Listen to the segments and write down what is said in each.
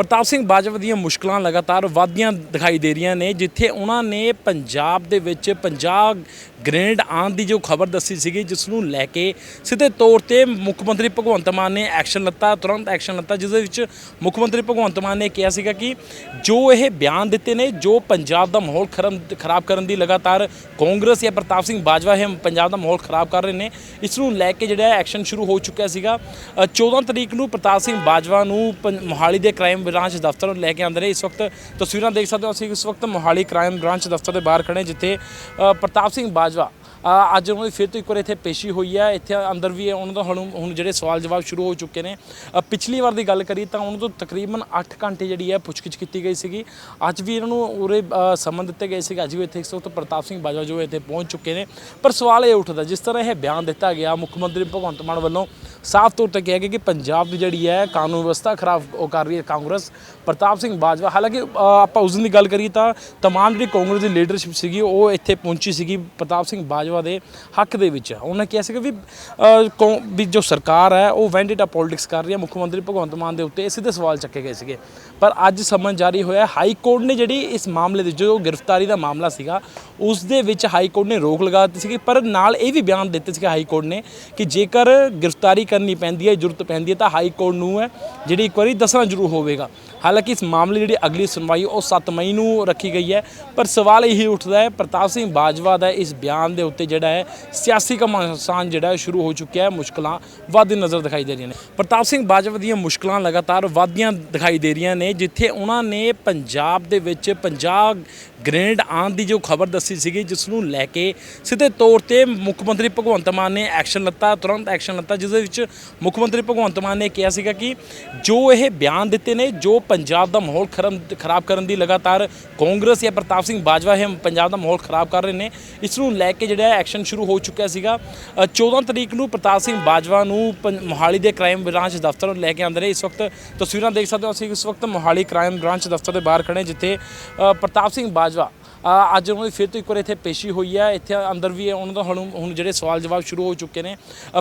ਪ੍ਰਤਾਪ ਸਿੰਘ ਬਾਜਵਾ ਦੀਆਂ ਮੁਸ਼ਕਲਾਂ ਲਗਾਤਾਰ ਵਧਦੀਆਂ ਦਿਖਾਈ ਦੇ ਰਹੀਆਂ ਨੇ ਜਿੱਥੇ ਉਹਨਾਂ ਨੇ ਪੰਜਾਬ ਦੇ ਵਿੱਚ ਪੰਜਾਬ ਗ੍ਰੇਨੇਡ ਆਉਣ ਦੀ ਜੋ ਖਬਰ ਦੱਸੀ ਸੀਗੀ ਜਿਸ ਨੂੰ ਲੈ ਕੇ ਸਿੱਧੇ ਤੌਰ ਤੇ ਮੁੱਖ ਮੰਤਰੀ ਭਗਵੰਤ ਮਾਨ ਨੇ ਐਕਸ਼ਨ ਲੱਤਾ ਤੁਰੰਤ ਐਕਸ਼ਨ ਲੱਤਾ ਜਿਸ ਦੇ ਵਿੱਚ ਮੁੱਖ ਮੰਤਰੀ ਭਗਵੰਤ ਮਾਨ ਨੇ ਕਿਹਾ ਸੀਗਾ ਕਿ ਜੋ ਇਹ ਬਿਆਨ ਦਿੱਤੇ ਨੇ ਜੋ ਪੰਜਾਬ ਦਾ ਮਾਹੌਲ ਖਰਮ ਖਰਾਬ ਕਰਨ ਦੀ ਲਗਾਤਾਰ ਕਾਂਗਰਸ ਜਾਂ ਪ੍ਰਤਾਪ ਸਿੰਘ ਬਾਜਵਾ ਇਹ ਪੰਜਾਬ ਦਾ ਮਾਹੌਲ ਖਰਾਬ ਕਰ ਰਹੇ ਨੇ ਇਸ ਨੂੰ ਲੈ ਕੇ ਜਿਹੜਾ ਐਕਸ਼ਨ ਸ਼ੁਰੂ ਹੋ ਚੁੱਕਿਆ ਸੀਗਾ। ਅ, 14 ਤਰੀਕ ਨੂੰ ਪ੍ਰਤਾਪ ਸਿੰਘ ਬਾਜਵਾ ਨੂੰ ਪੰ- ਮੋਹਾਲੀ ਦੇ ਕ੍ਰਾਈਮ ਬ੍ਰਾਂਚ ਦਫ਼ਤਰ ਨੂੰ ਲੈ ਕੇ ਆਂਦੇ ਨੇ ਇਸ ਵਕਤ ਤਸਵੀਰਾਂ ਦੇਖ ਸਕਦੇ ਹੋ ਅਸੀਂ ਇਸ ਵਕਤ ਮੋਹਾਲੀ ਕ੍ਰਾਈਮ ਬ੍ਰਾਂਚ ਦਫ਼ਤਰ ਦੇ ਬਾਹਰ ਖੜੇ ਜਿੱਥੇ ਪ੍ਰਤਾਪ ਸਿੰਘ ਬਾਜਵਾ ਅੱਜ ਉਹਨਾਂ ਦੀ ਫਿਰ ਤੋਂ ਇੱਕ ਵਾਰ ਇੱਥੇ ਪੇਸ਼ੀ ਹੋਈ ਹੈ। ਇੱਥੇ ਅੰਦਰ ਵੀ ਉਹਨਾਂ ਦਾ ਹੁਣ ਹੁਣ ਜਿਹੜੇ ਸਵਾਲ ਜਵਾਬ ਸ਼ੁਰੂ ਹੋ ਚੁੱਕੇ ਨੇ। ਪਿਛਲੀ ਵਾਰ ਦੀ ਗੱਲ ਕਰੀ ਤਾਂ ਉਹਨਾਂ ਤੋਂ ਤਕਰੀਬਨ 8 ਘੰਟੇ ਜਿਹੜੀ ਹੈ ਪੁੱਛਗਿੱਛ ਕੀਤੀ ਗਈ ਸੀਗੀ। ਅੱਜ ਵੀ ਇਹਨਾਂ ਨੂੰ ਉਰੇ ਸਮਨ ਦਿੱਤੇ ਗਏ ਸੀਗੇ। ਅੱਜ ਵੀ ਇੱਥੇ ਇਸ ਵਕਤ ਪ੍ਰਤਾਪ ਸਿੰਘ ਬਾਜਵਾ ਜੋ ਇੱਥੇ ਪਹੁੰਚ ਚੁੱਕੇ ਨੇ। ਪਰ ਸਵਾਲ ਇਹ ਉੱਠਦਾ, ਜਿਸ ਤਰ੍ਹਾਂ ਇਹ ਬਿਆਨ ਦਿੱਤਾ ਗਿਆ ਮੁੱਖ ਮੰਤਰੀ ਭਗਵੰਤ ਮਾਨ ਵੱਲੋਂ ਸਾਫ਼ ਤੌਰ ਤੇ ਕਿਹਾ ਗਿਆ ਕਿ ਪੰਜਾਬ ਦੀ ਜਿਹੜੀ ਹੈ ਕਾਨੂੰਨ ਵਿਵਸਥਾ ਖਰਾਬ ਉਹ ਕਰ ਰਹੀ ਹੈ ਕਾਂਗਰਸ ਪ੍ਰਤਾਪ ਸਿੰਘ ਬਾਜਵਾ ਹਾਲਾਂਕਿ ਅ, ਆਪਾਂ ਉਸ ਦਿਨ ਦੀ ਗੱਲ ਕਰੀਏ ਤਾਂ तमाम ਜਿਹੜੀ ਕਾਂਗਰਸ ਦੀ ਲੀਡਰਸ਼ਿਪ ਸੀਗੀ ਉਹ ਇੱਥੇ ਪਹੁੰਚੀ ਸੀਗੀ ਪ੍ਰਤਾਪ ਸਿੰਘ ਬਾਜਵਾ ਦੇ ਹੱਕ ਦੇ ਵਿੱਚ ਉਹਨਾਂ ਕਿਹਾ ਸੀਗਾ ਵੀ ਅ, ਕੌ- ਵੀ ਜੋ ਸਰਕਾਰ ਹੈ ਉਹ ਵੈਂਡੇਟਾ ਪੋਲਿਟਿਕਸ ਕਰ ਰਹੀ ਹੈ ਮੁੱਖ ਮੰਤਰੀ ਭਗਵੰਤ ਮਾਨ ਦੇ ਉੱਤੇ ਇਹ ਸਿੱਧੇ ਸਵਾਲ ਚੱਕੇ ਗਏ ਸੀਗੇ ਪਰ ਅੱਜ ਸਮਨ ਜਾਰੀ ਹੋਇਆ ਹਾਈ ਕੋਰਟ ਨੇ ਜਿਹੜੀ ਇਸ ਮਾਮਲੇ ਦੇ ਜੋ ਗ੍ਰਿਫਤਾਰੀ ਦਾ ਮਾਮਲਾ ਸੀਗਾ ਉਸ ਦੇ ਵਿੱਚ ਹਾਈ ਕੋਰਟ ਨੇ ਰੋਕ ਲਗਾ ਦਿੱਤੀ ਸੀਗੀ ਪਰ ਨਾਲ ਇਹ ਵੀ ਬਿਆਨ ਦਿੱਤੇ ਸੀਗੇ ਹਾਈ ਕੋਰਟ ਨੇ ਕਿ ਜੇਕਰ ਗ੍ਰਿਫਤਾਰੀ ਕਰਨੀ ਪੈਂਦੀ ਹੈ, ਜ਼ਰੂਰਤ ਪੈਂਦੀ ਹੈ, ਤਾਂ ਹਾਈ ਕੋਰਟ ਨੂੰ ਹੈ, ਜਿਹੜੀ ਇੱਕ ਵਾਰੀ ਦੱਸਣਾ ਜ਼ਰੂਰ ਹੋਵੇਗਾ। ਹਾਲਾਂਕਿ ਇਸ ਮਾਮਲੇ ਦੀ ਜਿਹੜੀ ਅਗਲੀ ਸੁਣਵਾਈ, ਉਹ 7 ਮਈ ਨੂੰ ਰੱਖੀ ਗਈ ਹੈ, ਪਰ ਸਵਾਲ ਇਹੀ ਉੱਠਦਾ ਹੈ, ਪ੍ਰਤਾਪ ਸਿੰਘ ਬਾਜਵਾ ਦਾ ਇਸ ਬਿਆਨ ਦੇ ਉੱਤੇ ਜਿਹੜਾ ਹੈ, ਸਿਆਸੀ ਘਮਾਸਾਨ ਜਿਹੜਾ ਸ਼ੁਰੂ ਹੋ ਚੁੱਕਿਆ ਹੈ, ਮੁਸ਼ਕਲਾਂ ਵੱਧਦੀ ਨਜ਼ਰ ਦਿਖਾਈ ਦੇ ਰਹੀਆਂ ਨੇ। ਪ੍ਰਤਾਪ ਸਿੰਘ ਬਾਜਵਾ ਦੀਆਂ ਮੁਸ਼ਕਲਾਂ ਲਗਾਤਾਰ ਵੱਧਦੀਆਂ ਦਿਖਾਈ ਦੇ ਰਹੀਆਂ ਨੇ, ਜਿੱਥੇ ਉਹਨਾਂ ਨੇ ਪੰਜਾਬ ਦੇ ਵਿੱਚ ਪੰਜਾਬ ਗ੍ਰੇਨੇਡ ਆਉਣ ਦੀ ਜੋ ਖਬਰ ਦੱਸੀ ਸੀਗੀ ਜਿਸ ਨੂੰ ਲੈ ਕੇ ਸਿੱਧੇ ਤੌਰ ਤੇ ਮੁੱਖ ਮੰਤਰੀ ਭਗਵੰਤ ਮਾਨ ਨੇ ਐਕਸ਼ਨ ਲੱਤਾ ਤੁਰੰਤ ਐਕਸ਼ਨ ਲੱਤਾ ਜਿਸ ਦੇ ਵਿੱਚ ਮੁੱਖ ਮੰਤਰੀ ਭਗਵੰਤ ਮਾਨ ਨੇ ਕਿਹਾ ਸੀਗਾ ਕਿ ਜੋ ਇਹ ਬਿਆਨ ਦਿੱਤੇ ਨੇ ਜੋ ਪੰਜਾਬ ਦਾ ਮਾਹੌਲ ਖਰਮ ਖਰਾਬ ਕਰਨ ਦੀ ਲਗਾਤਾਰ ਕਾਂਗਰਸ ਜਾਂ ਪ੍ਰਤਾਪ ਸਿੰਘ ਬਾਜਵਾ ਇਹ ਪੰਜਾਬ ਦਾ ਮਾਹੌਲ ਖਰਾਬ ਕਰ ਰਹੇ ਨੇ ਇਸ ਨੂੰ ਲੈ ਕੇ ਜਿਹੜਾ ਐਕਸ਼ਨ ਸ਼ੁਰੂ ਹੋ ਚੁੱਕਿਆ ਸੀਗਾ। ਅ, 14 ਤਰੀਕ ਨੂੰ ਪ੍ਰਤਾਪ ਸਿੰਘ ਬਾਜਵਾ ਨੂੰ ਪੰ- ਮੋਹਾਲੀ ਦੇ ਕ੍ਰਾਈਮ ਬ੍ਰਾਂਚ ਦਫ਼ਤਰ ਨੂੰ ਲੈ ਕੇ ਆਂਦੇ ਨੇ ਇਸ ਵਕਤ ਤਸਵੀਰਾਂ ਦੇਖ ਸਕਦੇ ਹੋ ਅਸੀਂ ਇਸ ਵਕਤ ਮੋਹਾਲੀ ਕ੍ਰਾਈਮ ਬ੍ਰਾਂਚ ਦਫ਼ਤਰ ਦੇ ਬਾਹਰ ਖੜੇ ਜਿੱਥੇ ਪ੍ਰਤਾਪ ਸਿੰਘ ਬਾਜਵਾ ਬਾਜਵਾ ਅੱਜ ਉਹਨਾਂ ਦੀ ਫਿਰ ਤੋਂ ਇੱਕ ਵਾਰ ਇੱਥੇ ਪੇਸ਼ੀ ਹੋਈ ਹੈ। ਇੱਥੇ ਅੰਦਰ ਵੀ ਉਹਨਾਂ ਦਾ ਹੁਣ ਹੁਣ ਜਿਹੜੇ ਸਵਾਲ ਜਵਾਬ ਸ਼ੁਰੂ ਹੋ ਚੁੱਕੇ ਨੇ।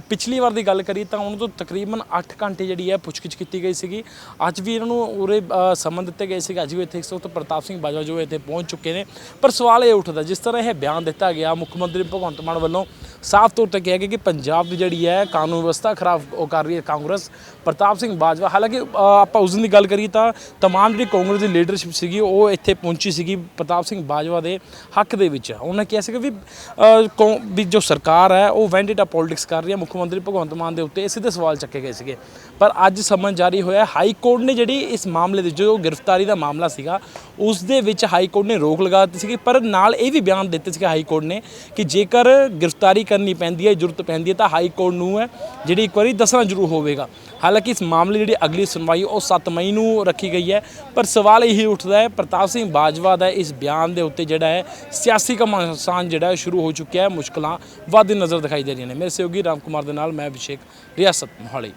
ਪਿਛਲੀ ਵਾਰ ਦੀ ਗੱਲ ਕਰੀ ਤਾਂ ਉਹਨਾਂ ਤੋਂ ਤਕਰੀਬਨ 8 ਘੰਟੇ ਜਿਹੜੀ ਹੈ ਪੁੱਛਗਿੱਛ ਕੀਤੀ ਗਈ ਸੀਗੀ। ਅੱਜ ਵੀ ਇਹਨਾਂ ਨੂੰ ਉਰੇ ਸਮਨ ਦਿੱਤੇ ਗਏ ਸੀਗੇ। ਅੱਜ ਵੀ ਇੱਥੇ ਇਸ ਵਕਤ ਪ੍ਰਤਾਪ ਸਿੰਘ ਬਾਜਵਾ ਜੋ ਇੱਥੇ ਪਹੁੰਚ ਚੁੱਕੇ ਨੇ। ਪਰ ਸਵਾਲ ਇਹ ਉੱਠਦਾ, ਜਿਸ ਤਰ੍ਹਾਂ ਇਹ ਬਿਆਨ ਦਿੱਤਾ ਗਿਆ ਮੁੱਖ ਮੰਤਰੀ ਭਗਵੰਤ ਮਾਨ ਵੱਲੋਂ ਸਾਫ਼ ਤੌਰ ਤੇ ਕਿਹਾ ਗਿਆ ਕਿ ਪੰਜਾਬ ਦੀ ਜਿਹੜੀ ਹੈ ਕਾਨੂੰਨ ਵਿਵਸਥਾ ਖਰਾਬ ਉਹ ਕਰ ਰਹੀ ਹੈ ਕਾਂਗਰਸ ਪ੍ਰਤਾਪ ਸਿੰਘ ਬਾਜਵਾ ਹਾਲਾਂਕਿ ਅ, ਆਪਾਂ ਉਸ ਦਿਨ ਦੀ ਗੱਲ ਕਰੀਏ ਤਾਂ तमाम ਜਿਹੜੀ ਕਾਂਗਰਸ ਦੀ ਲੀਡਰਸ਼ਿਪ ਸੀਗੀ ਉਹ ਇੱਥੇ ਪਹੁੰਚੀ ਸੀਗੀ ਪ੍ਰਤਾਪ ਸਿੰਘ ਬਾਜਵਾ ਦੇ ਹੱਕ ਦੇ ਵਿੱਚ ਉਹਨਾਂ ਕਿਹਾ ਸੀਗਾ ਵੀ ਅ, ਕੌ- ਵੀ ਜੋ ਸਰਕਾਰ ਹੈ ਉਹ ਵੈਂਡੇਟਾ ਪੋਲਿਟਿਕਸ ਕਰ ਰਹੀ ਹੈ ਮੁੱਖ ਮੰਤਰੀ ਭਗਵੰਤ ਮਾਨ ਦੇ ਉੱਤੇ ਇਹ ਸਿੱਧੇ ਸਵਾਲ ਚੱਕੇ ਗਏ ਸੀਗੇ ਪਰ ਅੱਜ ਸਮਨ ਜਾਰੀ ਹੋਇਆ ਹਾਈ ਕੋਰਟ ਨੇ ਜਿਹੜੀ ਇਸ ਮਾਮਲੇ ਦੇ ਜੋ ਗ੍ਰਿਫਤਾਰੀ ਦਾ ਮਾਮਲਾ ਸੀਗਾ ਉਸ ਦੇ ਵਿੱਚ ਹਾਈ ਕੋਰਟ ਨੇ ਰੋਕ ਲਗਾ ਦਿੱਤੀ ਸੀਗੀ ਪਰ ਨਾਲ ਇਹ ਵੀ ਬਿਆਨ ਦਿੱਤੇ ਸੀਗੇ ਹਾਈ ਕੋਰਟ ਨੇ ਕਿ ਜੇਕਰ ਗ੍ਰਿਫਤਾਰੀ ਕਰਨੀ ਪੈਂਦੀ ਹੈ, ਜ਼ਰੂਰਤ ਪੈਂਦੀ ਹੈ, ਤਾਂ ਹਾਈ ਕੋਰਟ ਨੂੰ ਹੈ, ਜਿਹੜੀ ਇੱਕ ਵਾਰੀ ਦੱਸਣਾ ਜ਼ਰੂਰ ਹੋਵੇਗਾ। ਹਾਲਾਂਕਿ ਇਸ ਮਾਮਲੇ ਜਿਹੜੀ ਅਗਲੀ ਸੁਣਵਾਈ, ਉਹ 7 ਮਈ ਨੂੰ ਰੱਖੀ ਗਈ ਹੈ, ਪਰ ਸਵਾਲ ਇਹੀ ਉੱਠਦਾ ਹੈ, ਪ੍ਰਤਾਪ ਸਿੰਘ ਬਾਜਵਾ ਦਾ ਇਸ ਬਿਆਨ ਦੇ ਉੱਤੇ ਜਿਹੜਾ ਹੈ, ਸਿਆਸੀ ਘਮਾਸਾਨ ਜਿਹੜਾ ਸ਼ੁਰੂ ਹੋ ਚੁੱਕਿਆ ਹੈ, ਮੁਸ਼ਕਲਾਂ ਵੱਧਦੀ ਨਜ਼ਰ ਦਿਖਾਈ ਦੇ ਰਹੀਆਂ ਨੇ। ਮੇਰੇ ਸਹਿਯੋਗੀ ਰਾਮ ਕੁਮਾਰ ਦੇ ਨਾਲ ਮੈਂ ਅਭਿਸ਼ੇਕ, ਰਿਆਸਤ ਮੋਹਾਲੀ।